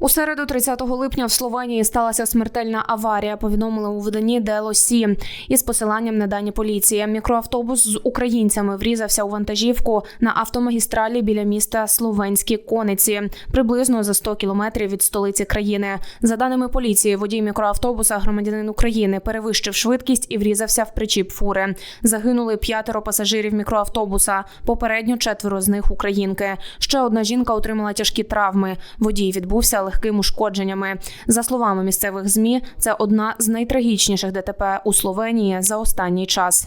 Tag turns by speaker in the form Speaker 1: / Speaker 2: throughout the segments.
Speaker 1: У середу, 30 липня, в Словенії сталася смертельна аварія. Повідомили у виданні Делосі із посиланням на дані поліції. Мікроавтобус з українцями врізався у вантажівку на автомагістралі біля міста Словенські Кониці, приблизно за 100 кілометрів від столиці країни. За даними поліції, водій мікроавтобуса, громадянин України, перевищив швидкість і врізався в причіп фури. Загинули п'ятеро пасажирів мікроавтобуса. Попередньо четверо з них українки. Ще одна жінка отримала тяжкі травми. Водій відбувся легким ушкодженнями. За словами місцевих змі, це одна з найтрагічніших ДТП у Словенії за останній час.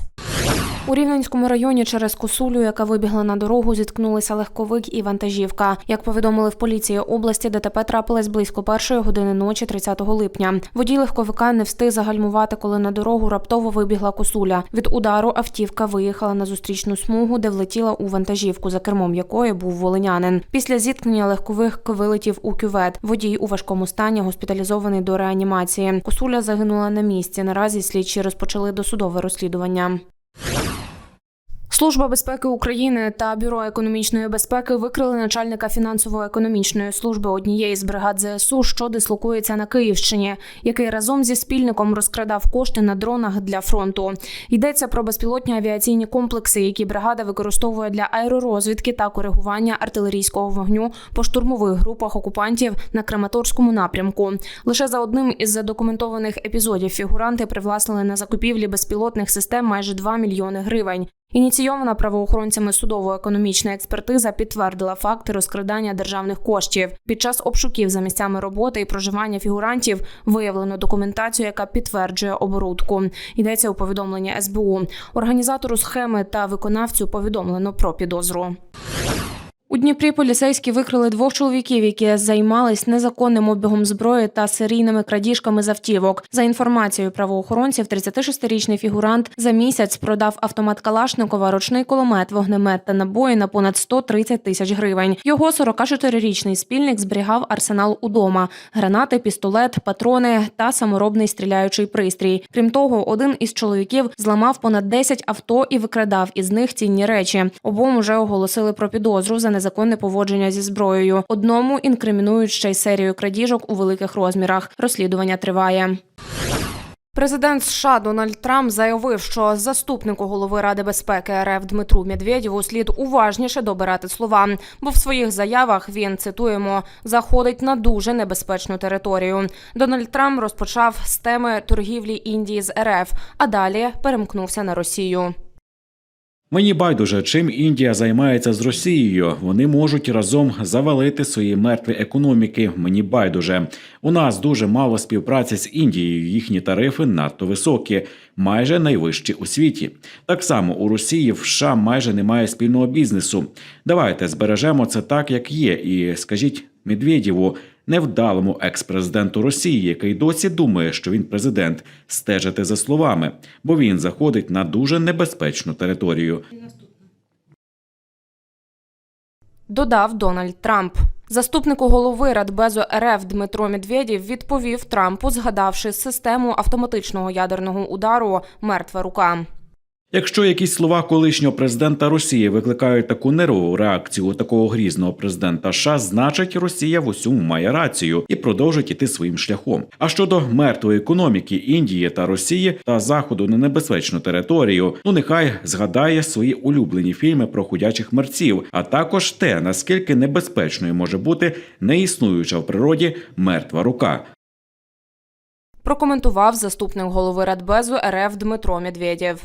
Speaker 1: У Рівненському районі через косулю, яка вибігла на дорогу, зіткнулися легковик і вантажівка. Як повідомили в поліції області, ДТП трапилось близько першої години ночі 30 липня. Водій легковика не встиг загальмувати, коли на дорогу раптово вибігла косуля. Від удару автівка виїхала на зустрічну смугу, де влетіла у вантажівку, за кермом якої був волинянин. Після зіткнення легковик вилетів у кювет. Водій у важкому стані госпіталізований до реанімації. Косуля загинула на місці. Наразі слідчі розпочали досудове розслідування. Служба безпеки України та бюро економічної безпеки викрили начальника фінансово-економічної служби однієї з бригад ЗСУ, що дислокується на Київщині, який разом зі спільником розкрадав кошти на дронах для фронту. Йдеться про безпілотні авіаційні комплекси, які бригада використовує для аеророзвідки та коригування артилерійського вогню по штурмових групах окупантів на Краматорському напрямку. Лише за одним із задокументованих епізодів фігуранти привласнили на закупівлі безпілотних систем майже 2 мільйони гривень. Ініційована правоохоронцями судово-економічна експертиза підтвердила факти розкрадання державних коштів. Під час обшуків за місцями роботи і проживання фігурантів виявлено документацію, яка підтверджує оборудку. Йдеться у повідомленні СБУ. Організатору схеми та виконавцю повідомлено про підозру. Дніпрі поліцейські викрили двох чоловіків, які займались незаконним обігом зброї та серійними крадіжками з автівок. За інформацією правоохоронців, 36-річний фігурант за місяць продав автомат Калашникова, ручний кулемет, вогнемет та набої на понад 130 тисяч гривень. Його 44-річний спільник зберігав арсенал удома: гранати, пістолет, патрони та саморобний стріляючий пристрій. Крім того, один із чоловіків зламав понад 10 авто і викрадав із них цінні речі. Обом уже оголосили про підозру за незаконне поводження зі зброєю. Одному інкримінують ще й серію крадіжок у великих розмірах. Розслідування триває. Президент США Дональд Трамп заявив, що заступнику голови Ради безпеки РФ Дмитру Медведєву слід уважніше добирати слова, бо в своїх заявах він цитуємо заходить на дуже небезпечну територію. Дональд Трамп розпочав з теми торгівлі Індії з РФ, а далі перемкнувся на Росію.
Speaker 2: Мені байдуже, чим Індія займається з Росією. Вони можуть разом завалити свої мертві економіки. Мені байдуже. У нас дуже мало співпраці з Індією. Їхні тарифи надто високі, майже найвищі у світі. Так само у Росії в США майже немає спільного бізнесу. Давайте збережемо це так, як є, і скажіть Медведєву, невдалому екс-президенту Росії, який досі думає, що він президент, стежити за словами, бо він заходить на дуже небезпечну територію.
Speaker 1: Додав Дональд Трамп. Заступнику голови Радбезу РФ Дмитро Медведєв відповів Трампу, згадавши систему автоматичного ядерного удару Мертва рука.
Speaker 2: Якщо якісь слова колишнього президента Росії викликають таку нервову реакцію такого грізного президента США, значить Росія в усьому має рацію і продовжить іти своїм шляхом. А щодо мертвої економіки Індії та Росії та заходу на небезпечну територію, ну нехай згадає свої улюблені фільми про худячих мерців, а також те наскільки небезпечною може бути неіснуюча в природі мертва рука.
Speaker 1: Прокоментував заступник голови Радбезу РФ Дмитро Медведєв.